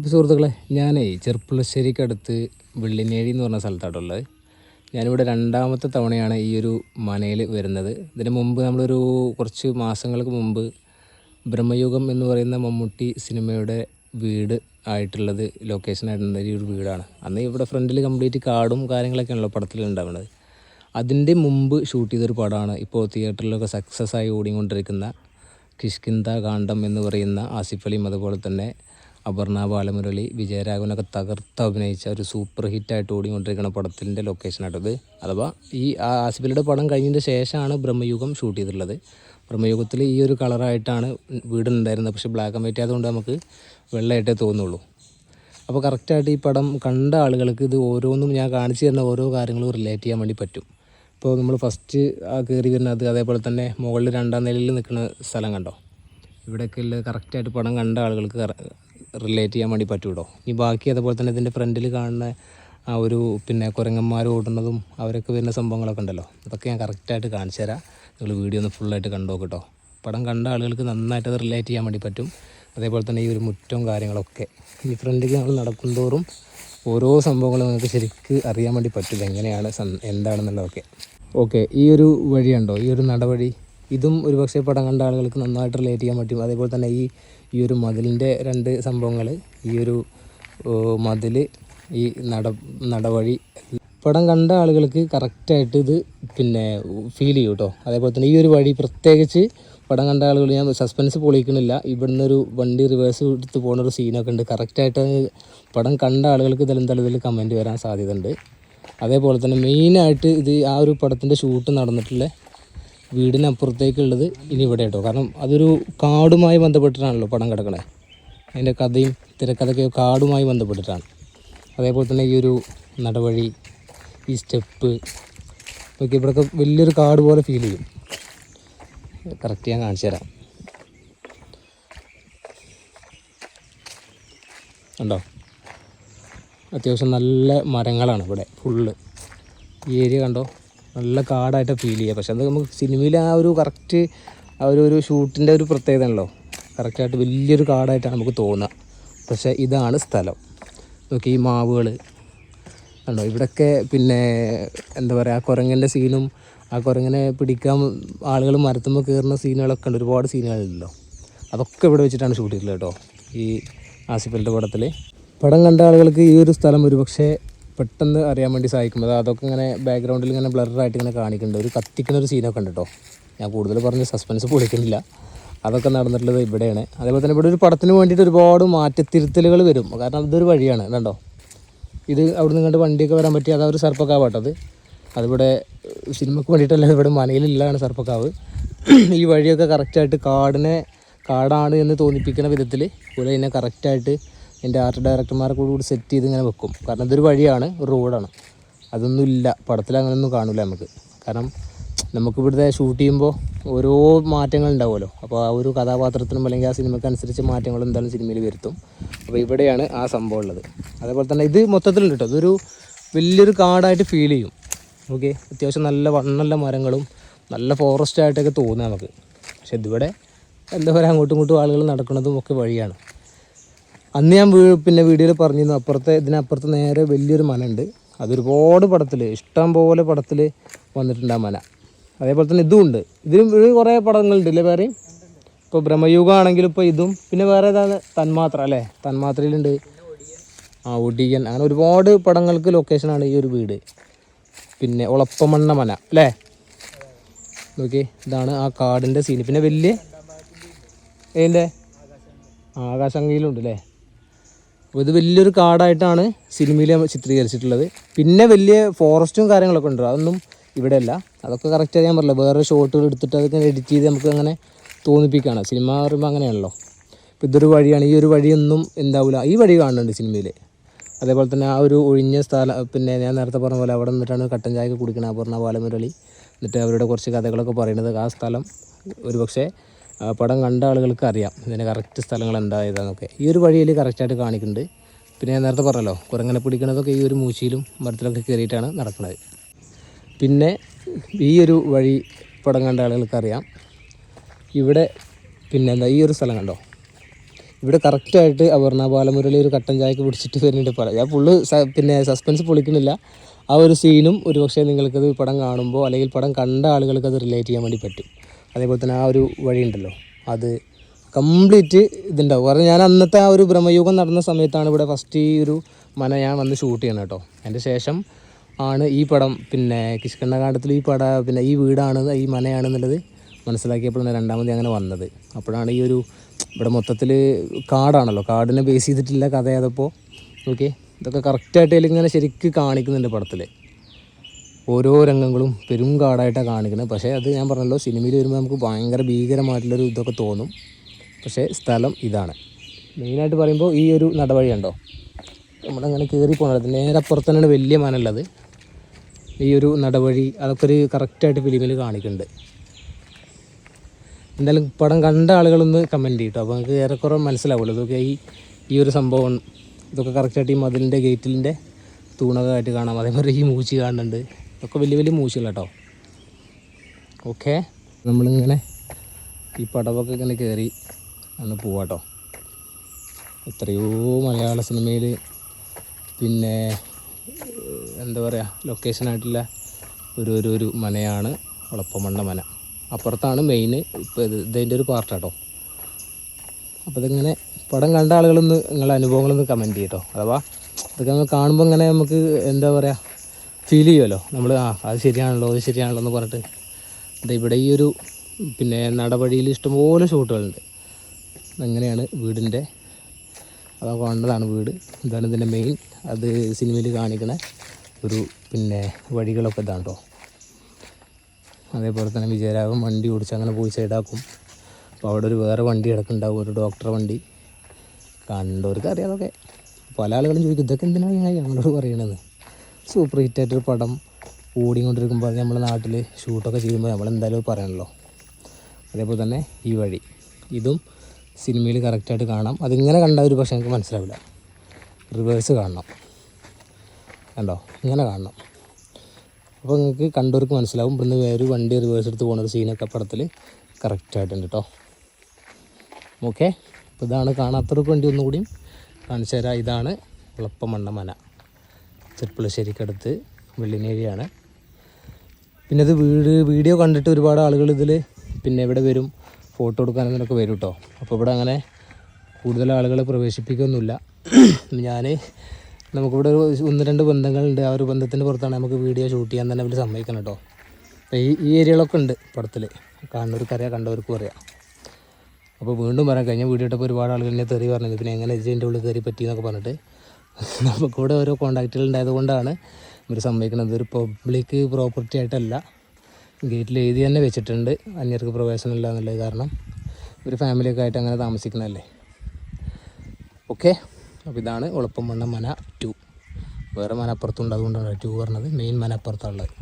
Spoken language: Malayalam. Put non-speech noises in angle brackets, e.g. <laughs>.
ഇപ്പോൾ സുഹൃത്തുക്കളെ ഞാനേ ചെർപ്പുളശ്ശേരിക്കടുത്ത് വെള്ളിനേഴി എന്ന് പറഞ്ഞ സ്ഥലത്താട്ടുള്ളത്. ഞാനിവിടെ രണ്ടാമത്തെ തവണയാണ് ഈ ഒരു മനയിൽ വരുന്നത്. ഇതിന് മുമ്പ് നമ്മളൊരു കുറച്ച് മാസങ്ങൾക്ക് മുമ്പ് ബ്രഹ്മയുഗം എന്ന് പറയുന്ന മമ്മൂട്ടി സിനിമയുടെ വീട് ആയിട്ടുള്ളത് ലൊക്കേഷനായിട്ടുള്ള ഈ ഒരു വീടാണ്. അന്ന് ഇവിടെ ഫ്രണ്ടിൽ കംപ്ലീറ്റ് കാടും കാര്യങ്ങളൊക്കെ ഉള്ള ഉണ്ടാവുന്നത്. അതിന്റെ മുമ്പ് ഷൂട്ട് ചെയ്തൊരു പടമാണ്. ഇപ്പോൾ തിയേറ്ററിലൊക്കെ സക്സസ് ആയി ഓടിക്കൊണ്ടിരിക്കുന്ന കിഷ്കിന്ത കാണ്ഡം എന്ന് പറയുന്ന ആസിഫ് അലിയും അതുപോലെ തന്നെ അപർണ ബാലമുരളി വിജയരാഘവനൊക്കെ തകർത്ത് അഭിനയിച്ച ഒരു സൂപ്പർ ഹിറ്റായിട്ട് ഓടിക്കൊണ്ടിരിക്കുന്ന പടത്തിന്റെ ലൊക്കേഷനായിട്ടത് അഥവാ ഈ ആ ആസിഫ് പടം കഴിഞ്ഞതിന്റെ ശേഷമാണ് ബ്രഹ്മയുഗം ഷൂട്ട് ചെയ്തിട്ടുള്ളത്. ബ്രഹ്മയുഗത്തിൽ ഈ ഒരു കളറായിട്ടാണ് വീടുണ്ടായിരുന്നത്. പക്ഷേ ബ്ലാക്ക് ആൻഡ് വൈറ്റ് ആയതുകൊണ്ട് നമുക്ക് വെള്ളമായിട്ടേ തോന്നുള്ളൂ. അപ്പോൾ കറക്റ്റായിട്ട് ഈ പടം കണ്ട ആളുകൾക്ക് ഇത് ഓരോന്നും ഞാൻ കാണിച്ചു തരുന്ന ഓരോ കാര്യങ്ങളും റിലേറ്റ് ചെയ്യാൻ വേണ്ടി പറ്റും. ഇപ്പോൾ നമ്മൾ ഫസ്റ്റ് കയറി വരുന്നത് അതേപോലെ തന്നെ മുകളിൽ രണ്ടാം നിലയിൽ നിൽക്കുന്ന സ്ഥലം കണ്ടോ? ഇവിടെയൊക്കെ ഉള്ള കറക്റ്റായിട്ട് പടം കണ്ട ആളുകൾക്ക് റിലേറ്റ് ചെയ്യാൻ വേണ്ടി പറ്റും കേട്ടോ ഇനി ബാക്കി അതുപോലെ തന്നെ ഇതിന്റെ ഫ്രണ്ടിൽ കാണുന്ന ആ ഒരു പിന്നെ കുരങ്ങന്മാർ ഓടുന്നതും അവരൊക്കെ വരുന്ന സംഭവങ്ങളൊക്കെ ഉണ്ടല്ലോ? അതൊക്കെ ഞാൻ കറക്റ്റായിട്ട് കാണിച്ചു തരാം. നിങ്ങൾ വീഡിയോ ഒന്ന് ഫുള്ളായിട്ട് കണ്ടു കേട്ടോ പടം കണ്ട ആളുകൾക്ക് നന്നായിട്ട് അത് റിലേറ്റ് ചെയ്യാൻ വേണ്ടി പറ്റും. അതേപോലെ തന്നെ ഈ ഒരു മുറ്റവും കാര്യങ്ങളൊക്കെ. ഈ ഫ്രണ്ടിൽ നമ്മൾ നടക്കുന്തോറും ഓരോ സംഭവങ്ങളും നിങ്ങൾക്ക് ശരിക്ക് അറിയാൻ വേണ്ടി പറ്റില്ല എങ്ങനെയാണ് എന്താണെന്നുള്ളതൊക്കെ. ഓക്കെ ഈ ഒരു വഴിയുണ്ടോ? ഈ ഒരു നടവഴി. ഇതും ഒരുപക്ഷെ പടം കണ്ട ആളുകൾക്ക് നന്നായിട്ട് റിലേറ്റ് ചെയ്യാൻ പറ്റും. അതേപോലെ തന്നെ ഈ ഈ ഒരു മതിലിന്റെ രണ്ട് സംഭവങ്ങൾ ഈ ഒരു മതിൽ ഈ നട നടവഴി. പടം കണ്ട ആളുകൾക്ക് കറക്റ്റായിട്ട് ഇത് പിന്നെ ഫീൽ ചെയ്യും കേട്ടോ അതേപോലെ തന്നെ ഈ ഒരു വഴി പ്രത്യേകിച്ച് പടം കണ്ട ആളുകൾ ഞാൻ സസ്പെൻസ് പൊളിക്കണില്ല ഇവിടുന്ന് ഒരു വണ്ടി റിവേഴ്സ് എടുത്ത് പോകുന്ന ഒരു സീനൊക്കെ ഉണ്ട് കറക്റ്റായിട്ട് പടം കണ്ട ആളുകൾക്ക് ഇതിലെന്തായാലും ഇതിൽ കമന്റ് വരാൻ സാധ്യതയുണ്ട്. അതേപോലെ തന്നെ മെയിനായിട്ട് ഇത് ആ ഒരു പടത്തിന്റെ ഷൂട്ട് നടന്നിട്ടുള്ള വീടിനപ്പുറത്തേക്കുള്ളത് ഇനി ഇവിടെ കേട്ടോ. കാരണം അതൊരു കാടുമായി ബന്ധപ്പെട്ടിട്ടാണല്ലോ പടം കിടക്കണേ. അതിന്റെ കഥയും തിരക്കഥയൊക്കെ കാടുമായി ബന്ധപ്പെട്ടിട്ടാണ്. അതേപോലെ തന്നെ ഈ ഒരു നടവഴി ഈ സ്റ്റെപ്പ് ഒക്കെ ഇവിടെയൊക്കെ വലിയൊരു കാട് പോലെ ഫീൽ ചെയ്യും. കറക്റ്റ് ഞാൻ കാണിച്ചു തരാം. ഉണ്ടോ അത്യാവശ്യം നല്ല മരങ്ങളാണ് ഇവിടെ ഫുള്ള് ഈ ഏരിയ കണ്ടോ? നല്ല കാടായിട്ട് ഫീൽ ചെയ്യുക പക്ഷെ അത് നമുക്ക് സിനിമയിൽ ആ ഒരു കറക്റ്റ് ആ ഒരു ഒരു ഷൂട്ടിന്റെ ഒരു പ്രത്യേകത ആണല്ലോ കറക്റ്റായിട്ട് വലിയൊരു കാടായിട്ടാണ് നമുക്ക് തോന്നുക. പക്ഷേ ഇതാണ് സ്ഥലം. നോക്കി ഈ മാവുകൾ കണ്ടോ? ഇവിടെയൊക്കെ പിന്നെ എന്താ പറയുക ആ കുരങ്ങന്റെ സീനും ആ കുരങ്ങനെ പിടിക്കാൻ ആളുകൾ മരത്തുമ്പോൾ കയറുന്ന സീനുകളൊക്കെ ഉണ്ട്. ഒരുപാട് സീനുകളുണ്ടല്ലോ അതൊക്കെ ഇവിടെ വെച്ചിട്ടാണ് ഷൂട്ട് ചെയ്തിട്ടുള്ളത് കേട്ടോ. ഈ ആസിഫലിന്റെ പടത്തിൽ പടം കണ്ട ആളുകൾക്ക് ഈ ഒരു സ്ഥലം ഒരുപക്ഷെ പെട്ടെന്ന് അറിയാൻ വേണ്ടി സഹായിക്കും അത് അതൊക്കെ ഇങ്ങനെ ബാക്ക്ഗ്രൗണ്ടിൽ ഇങ്ങനെ ബ്ലറായിട്ട് ഇങ്ങനെ കാണിക്കുന്നുണ്ട് ഒരു കത്തിക്കുന്ന ഒരു സീനൊക്കെ ഉണ്ട് കേട്ടോ ഞാൻ കൂടുതൽ പറഞ്ഞ് സസ്പെൻസ് പൊളിക്കുന്നില്ല അതൊക്കെ നടന്നിട്ടുള്ളത് ഇവിടെയാണ്. അതേപോലെ തന്നെ ഇവിടെ ഒരു പടത്തിന് വേണ്ടിയിട്ട് ഒരുപാട് മാറ്റത്തിരുത്തലുകൾ വരും. കാരണം ഇതൊരു വഴിയാണ്. കണ്ടോ? ഇത് അവിടെ നിന്ന് കണ്ട് വണ്ടിയൊക്കെ വരാൻ പറ്റി അതാ ഒരു സർപ്പക്കാവാട്ടത് അതിവിടെ സിനിമയ്ക്ക് വേണ്ടിയിട്ടല്ല ഇവിടെ മനയിലില്ലാണ് സർപ്പക്കാവ്. <clears throat> ഈ വഴിയൊക്കെ കറക്റ്റായിട്ട് കാടിനെ കാടാണ് എന്ന് തോന്നിപ്പിക്കുന്ന വിധത്തിൽ ഇവിടെ ഇതിനെ കറക്റ്റായിട്ട് എന്റെ ആർട്ട് ഡയറക്ടർമാരെ കൂടി സെറ്റ് ചെയ്ത് ഇങ്ങനെ വെക്കും. കാരണം ഇതൊരു വഴിയാണ് ഒരു റോഡാണ് അതൊന്നും ഇല്ല. പടത്തിൽ അങ്ങനെയൊന്നും കാണില്ല നമുക്ക്. കാരണം നമുക്ക് ഇവിടുത്തെ ഷൂട്ട് ചെയ്യുമ്പോൾ ഓരോ മാറ്റങ്ങൾ ഉണ്ടാവുമല്ലോ. അപ്പോൾ ആ ഒരു കഥാപാത്രത്തിനും അല്ലെങ്കിൽ ആ സിനിമയ്ക്ക് അനുസരിച്ച് മാറ്റങ്ങൾ എന്തായാലും സിനിമയിൽ വരുത്തും. അപ്പോൾ ഇവിടെയാണ് ആ സംഭവം ഉള്ളത്. അതേപോലെ തന്നെ ഇത് മൊത്തത്തിലുണ്ട് കേട്ടോ ഇതൊരു വലിയൊരു കാടായിട്ട് ഫീൽ ചെയ്യും. ഓക്കെ? അത്യാവശ്യം നല്ല വണ്ണല്ല മരങ്ങളും നല്ല ഫോറസ്റ്റ് ആയിട്ടൊക്കെ തോന്നുക നമുക്ക്. പക്ഷെ ഇതിവിടെ എന്താ പറയുക അങ്ങോട്ടും ഇങ്ങോട്ടും ആളുകൾ നടക്കുന്നതും ഒക്കെ വഴിയാണ്. അന്ന് ഞാൻ പിന്നെ വീഡിയോയിൽ പറഞ്ഞിരുന്നു അപ്പുറത്തെ ഇതിനപ്പുറത്ത് നേരെ വലിയൊരു മന ഉണ്ട് അതൊരുപാട് പടത്തിൽ ഇഷ്ടം പോലെ പടത്തിൽ വന്നിട്ടുണ്ട് ആ മന അതേപോലെ തന്നെ ഇതും ഉണ്ട്. ഇതിലും കുറേ പടങ്ങളുണ്ട് അല്ലേ വേറെയും? ഇപ്പോൾ ബ്രഹ്മയുഗം ആണെങ്കിലും ഇപ്പോൾ ഇതും. പിന്നെ വേറെ ഏതാണ്? തന്മാത്ര അല്ലേ? തന്മാത്രയിലുണ്ട്. ആ ഒടിയൻ. അങ്ങനെ ഒരുപാട് പടങ്ങൾക്ക് ലൊക്കേഷനാണ് ഈ ഒരു വീട്. പിന്നെ ഉളപ്പമണ്ണ മന അല്ലേ? നോക്കി ഇതാണ് ആ കാടിന്റെ സീൻ പിന്നെ വലിയ ഏതിന്റെ ആകാശങ്കയിലുണ്ട് അല്ലേ? അപ്പോൾ ഇത് വലിയൊരു കാടായിട്ടാണ് സിനിമയിൽ ചിത്രീകരിച്ചിട്ടുള്ളത്. പിന്നെ വലിയ ഫോറസ്റ്റും കാര്യങ്ങളൊക്കെ ഉണ്ട്. അതൊന്നും ഇവിടെ അല്ല അതൊക്കെ കറക്റ്റ് ഞാൻ പറ്റില്ല വേറെ ഷോട്ടുകൾ എടുത്തിട്ട് അതൊക്കെ എഡിറ്റ് ചെയ്ത് നമുക്ക് അങ്ങനെ തോന്നിപ്പിക്കുകയാണ് സിനിമ പറയുമ്പോൾ അങ്ങനെയാണല്ലോ. ഇപ്പോൾ ഇതൊരു വഴിയാണ്. ഈ ഒരു വഴിയൊന്നും എന്താവില്ല ഈ വഴി കാണുന്നുണ്ട് സിനിമയിൽ അതേപോലെ തന്നെ ആ ഒരു ഒഴിഞ്ഞ സ്ഥലം പിന്നെ ഞാൻ നേരത്തെ പറഞ്ഞ പോലെ അവിടെ നിന്നിട്ടാണ് കട്ടൻ ചായക്ക് കുടിക്കുന്നത് അപർണ ബാലമുരളി. എന്നിട്ട് അവരുടെ കുറച്ച് കഥകളൊക്കെ പറയുന്നത് ആ സ്ഥലം ഒരുപക്ഷേ പടം കണ്ട ആളുകൾക്ക് അറിയാം. ഇതിന്റെ കറക്റ്റ് സ്ഥലങ്ങൾ എന്താ ഏതാന്നൊക്കെ ഈ ഒരു വഴിയിൽ കറക്റ്റായിട്ട് കാണിക്കുന്നുണ്ട്. പിന്നെ ഞാൻ നേരത്തെ പറഞ്ഞല്ലോ കുരങ്ങനെ പിടിക്കുന്നതൊക്കെ ഈ ഒരു മൂച്ചിയിലും മരത്തിലൊക്കെ കയറിയിട്ടാണ് നടക്കുന്നത് പിന്നെ ഈ ഒരു വഴി പടം കണ്ട ആളുകൾക്ക് അറിയാം. ഇവിടെ പിന്നെ എന്താ ഈ ഒരു സ്ഥലം കണ്ടോ? ഇവിടെ കറക്റ്റായിട്ട് അപർണ ബാലമുരളി ഒരു കട്ടൻ ചായക്ക് പിടിച്ചിട്ട് വരുന്നുണ്ട് പറയാം ഞാൻ ഫുള്ള് പിന്നെ സസ്പെൻസ് പൊളിക്കുന്നില്ല. ആ ഒരു സീനും ഒരുപക്ഷെ നിങ്ങൾക്കത് പടം കാണുമ്പോൾ അല്ലെങ്കിൽ പടം കണ്ട ആളുകൾക്ക് അത് റിലേറ്റ് ചെയ്യാൻ വേണ്ടി പറ്റും. അതേപോലെ തന്നെ ആ ഒരു വഴി ഉണ്ടല്ലോ അത് കംപ്ലീറ്റ് ഇതുണ്ടാവും. കാരണം ഞാൻ അന്നത്തെ ആ ഒരു ബ്രഹ്മയുഗം നടന്ന സമയത്താണ് ഇവിടെ ഫസ്റ്റ് ഈ ഒരു മന ഞാൻ വന്ന് ഷൂട്ട് ചെയ്യണം കേട്ടോ. അതിന്റെ ശേഷം ആണ് ഈ പടം പിന്നെ കിഷ്കണ്ണകാണ്ടത്തിൽ ഈ പട പിന്നെ ഈ വീടാണ് ഈ മനയാണെന്നുള്ളത് മനസ്സിലാക്കിയപ്പോഴാണ് രണ്ടാമത് അങ്ങനെ വന്നത്. അപ്പോഴാണ് ഈ ഒരു ഇവിടെ മൊത്തത്തിൽ കാടാണല്ലോ. കാടിനെ ബേസ് ചെയ്തിട്ടില്ല കഥ അതപ്പോൾ ഓക്കെ ഇതൊക്കെ കറക്റ്റായിട്ട് ഇങ്ങനെ ശരിക്ക് കാണിക്കുന്നുണ്ട് പടത്തിൽ ഓരോ രംഗങ്ങളും പെരും കാടായിട്ടാണ് കാണിക്കുന്നത്. പക്ഷേ അത് ഞാൻ പറഞ്ഞല്ലോ സിനിമയിൽ വരുമ്പോൾ നമുക്ക് ഭയങ്കര ഭീകരമായിട്ടുള്ളൊരു ഇതൊക്കെ തോന്നും. പക്ഷേ സ്ഥലം ഇതാണ്. മെയിനായിട്ട് പറയുമ്പോൾ ഈ ഒരു നടവഴി ഉണ്ടോ നമ്മളങ്ങനെ കയറി പോകണത് നേരെ അപ്പുറത്ത് തന്നെയാണ് വലിയ മനുള്ളത് ഈ ഒരു നടവഴി അതൊക്കെ ഒരു കറക്റ്റായിട്ട് ഫിലിമിൽ കാണിക്കുന്നുണ്ട്. എന്തായാലും പടം കണ്ട ആളുകളൊന്ന് കമന്റ് ചെയ്യട്ടോ അപ്പോൾ നമുക്ക് ഏറെക്കുറെ മനസ്സിലാവുമല്ലോ ഇതൊക്കെ ഈ ഈ ഒരു സംഭവം ഇതൊക്കെ കറക്റ്റായിട്ട് ഈ മതിലിന്റെ ഗേറ്റിലിന്റെ തൂണൊക്കെ ആയിട്ട് കാണാം. അതേമാതിരി ഈ മൂച്ചി കാണുന്നുണ്ട്. ഇതൊക്കെ വലിയ വലിയ മൂശികളാട്ടോ ഓക്കെ നമ്മളിങ്ങനെ ഈ പടവൊക്കെ ഇങ്ങനെ കയറി അന്ന് പോവാട്ടോ എത്രയോ മലയാള സിനിമയിൽ പിന്നെ എന്താ പറയുക ലൊക്കേഷനായിട്ടുള്ള ഒരു ഒരു ഒരു മനയാണ് വളപ്പമണ്ണ മന. അപ്പുറത്താണ് മെയിൻ ഇപ്പോൾ ഇത് ഇതിന്റെ ഒരു പാർട്ടാട്ടോ അപ്പോൾ ഇതിങ്ങനെ പടം കണ്ട ആളുകളൊന്ന് നിങ്ങളുടെ അനുഭവങ്ങളൊന്ന് കമന്റ് ചെയ്യട്ടോ അഥവാ ഇതൊക്കെ നമ്മൾ കാണുമ്പോൾ ഇങ്ങനെ നമുക്ക് എന്താ പറയുക ഫീൽ ചെയ്യുമല്ലോ നമ്മൾ ആ അത് ശരിയാണല്ലോ അത് ശരിയാണല്ലോ എന്ന് പറഞ്ഞിട്ട്. അത് ഇവിടെ ഈ ഒരു പിന്നെ നടപടിയിൽ ഇഷ്ടംപോലെ ഷൂട്ടുകളുണ്ട്. അങ്ങനെയാണ് വീടിന്റെ അതാ കാണുന്നതാണ് വീട്. ഇതാണ് ഇതിന്റെ മെയിൻ അത് സിനിമയിൽ കാണിക്കണ ഒരു പിന്നെ വഴികളൊക്കെ ഇതാണ് കേട്ടോ അതേപോലെ തന്നെ വിജയരാഘവൻ വണ്ടി ഓടിച്ച് അങ്ങനെ പോയി സൈഡാക്കും. അപ്പോൾ അവിടെ ഒരു വേറെ വണ്ടി കിടക്കുന്നുണ്ടാവും ഒരു ഡോക്ടർ വണ്ടി. കണ്ടവർക്ക് അറിയാതൊക്കെ പല ആളുകളും ചോദിക്കും ഇതൊക്കെ എന്തിനാണ് ഞങ്ങളോട് പറയണത്. സൂപ്പർ ഹിറ്റായിട്ടൊരു പടം ഓടിക്കൊണ്ടിരിക്കുമ്പോൾ നമ്മുടെ നാട്ടിൽ ഷൂട്ടൊക്കെ ചെയ്യുമ്പോൾ നമ്മൾ എന്തായാലും പറയണല്ലോ. അതേപോലെ തന്നെ ഈ വഴി. ഇതും സിനിമയിൽ കറക്റ്റായിട്ട് കാണാം. അതിങ്ങനെ കണ്ടാൽ ഒരു പക്ഷേ എനിക്ക് മനസ്സിലാവില്ല. റിവേഴ്സ് കാണണം. കണ്ടോ? ഇങ്ങനെ കാണണം. അപ്പോൾ നിങ്ങൾക്ക് കണ്ടവർക്ക് മനസ്സിലാവും. ഇവിടുന്ന് വേറൊരു വണ്ടി റിവേഴ്സ് എടുത്ത് പോകുന്ന ഒരു സീനൊക്കെ പടത്തിൽ കറക്റ്റായിട്ടുണ്ട് കേട്ടോ. ഓക്കെ അപ്പോൾ ഇതാണ് കാണാത്തവർക്ക് വേണ്ടി ഒന്നുകൂടിയും കാണിച്ചു തരാം. ഇതാണ് എളുപ്പമണ്ണ മന. ചെർപ്പുളശ്ശേരിക്കടുത്ത് വെള്ളിനേഴിയാണ്. പിന്നെ ഇത് വീട് വീഡിയോ കണ്ടിട്ട് ഒരുപാട് ആളുകൾ ഇതിൽ പിന്നെ ഇവിടെ വരും ഫോട്ടോ എടുക്കാൻ എന്നൊക്കെ വരും കേട്ടോ അപ്പോൾ ഇവിടെ അങ്ങനെ കൂടുതൽ ആളുകളെ പ്രവേശിപ്പിക്കൊന്നുമില്ല. ഞാൻ നമുക്കിവിടെ ഒരു ഒന്ന് രണ്ട് ബന്ധങ്ങളുണ്ട്. ആ ഒരു ബന്ധത്തിന്റെ പുറത്താണ് നമുക്ക് വീഡിയോ ഷൂട്ട് ചെയ്യാൻ തന്നെ അവർ സമ്മതിക്കണം കേട്ടോ അപ്പോൾ ഈ ഈ ഏരിയകളൊക്കെ ഉണ്ട് പടത്തിൽ കാണുന്നവർക്ക് അറിയാം കണ്ടവർക്കും അറിയാം. അപ്പോൾ വീണ്ടും പറയാം കഴിഞ്ഞ വീഡിയോ ഇട്ടപ്പോൾ ഒരുപാട് ആളുകൾ തെറി പറഞ്ഞത് പിന്നെ എങ്ങനെ ഇതിന്റെ ഉള്ളിൽ കയറി പറ്റി എന്നൊക്കെ പറഞ്ഞിട്ട് <laughs> നമുക്കിവിടെ ഓരോ കോണ്ടാക്റ്റുകൾ ഉണ്ടായത് കൊണ്ടാണ് ഇവർ സമ്മതിക്കുന്നത് ഒരു പബ്ലിക് പ്രോപ്പർട്ടി ആയിട്ടല്ല ഗേറ്റിൽ എഴുതി തന്നെ വെച്ചിട്ടുണ്ട്. അന്യർക്ക് പ്രവേശനമില്ല എന്നുള്ളത് കാരണം ഒരു ഫാമിലിയൊക്കെ ആയിട്ട് അങ്ങനെ താമസിക്കുന്നതല്ലേ. ഓക്കെ അപ്പോൾ ഇതാണ് ഉളപ്പം മണ്ണ മന ടു വേറെ മനപ്പുറത്തുണ്ട്. അതുകൊണ്ടാണ് ടു പറഞ്ഞത്. മെയിൻ മന അപ്പുറത്തുള്ളത്